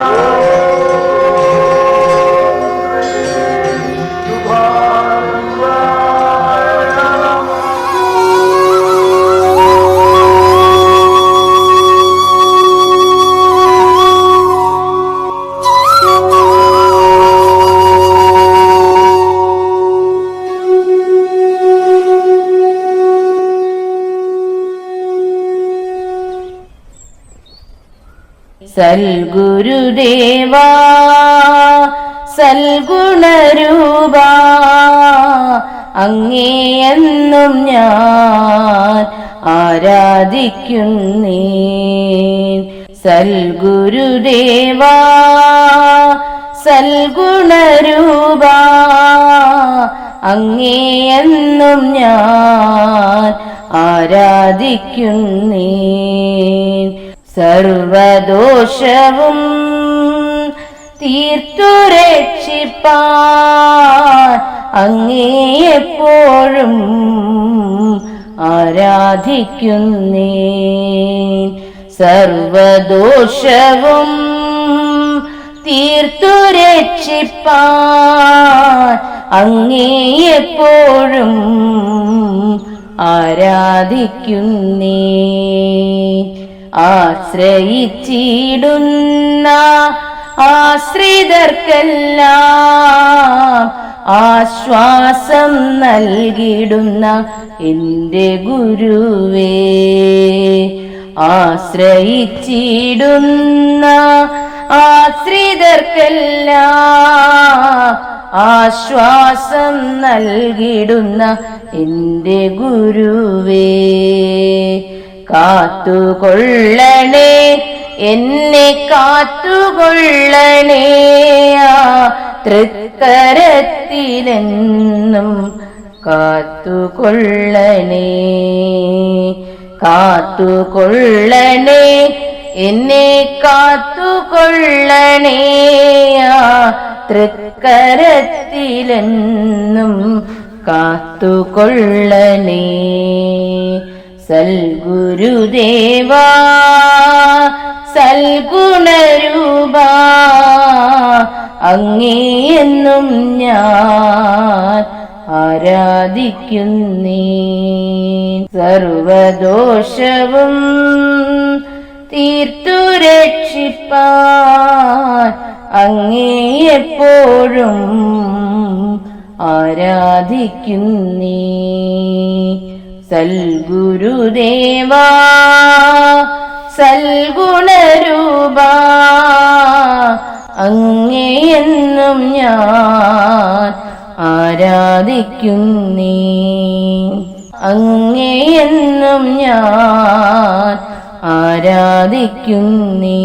Oh! സൽഗുരുദേവാ സൽഗുണരൂപ അങ്ങേയെന്നും ഞാൻ ആരാധിക്കുന്നേ സൽഗുരുദേവാ സൽഗുണരൂപ അങ്ങേയെന്നും ഞാൻ ആരാധിക്കുന്നേ സർവദോഷവും തീർത്തു രക്ഷിപ്പാൻ അങ്ങേയെപ്പോഴും ആരാധിക്കുന്നേ സർവദോഷവും തീർത്തു രക്ഷിപ്പാൻ അങ്ങേയെപ്പോഴും ആരാധിക്കുന്നേ ആശ്രയിച്ചിടുന്ന ആശ്രിതർക്കെല്ലാം ആശ്വാസം നൽകിടുന്ന എന്റെ ഗുരുവേ. ആശ്രയിച്ചിടുന്ന ആശ്രിതർക്കെല്ലാം ആശ്വാസം നൽകിടുന്ന എന്റെ ഗുരുവേ. കാത്തുകൊള്ളണേ. എന്നെ കാത്തുകൊള്ളണേ. തൃക്കരത്തിലെന്നും കാത്തുകൊള്ളണേ. കാത്തുകൊള്ളണേ. എന്നെ കാത്തുകൊള്ളണേ. തൃക്കരത്തിലെന്നും കാത്തുകൊള്ളണേ. സൽഗുരുദേവാ സൽഗുണരൂപ അങ്ങേയെന്നും ഞാൻ ആരാധിക്കുന്നേ സർവദോഷവും തീർത്തു രക്ഷിപ്പാൻ അങ്ങേയെപ്പോഴും ആരാധിക്കുന്നേ സൽഗുരുദേവാ സൽഗുണരൂപ അങ്ങേയെന്നും ഞാൻ ആരാധിക്കുന്നേ. അങ്ങേയെന്നും ഞാൻ ആരാധിക്കുന്നേ.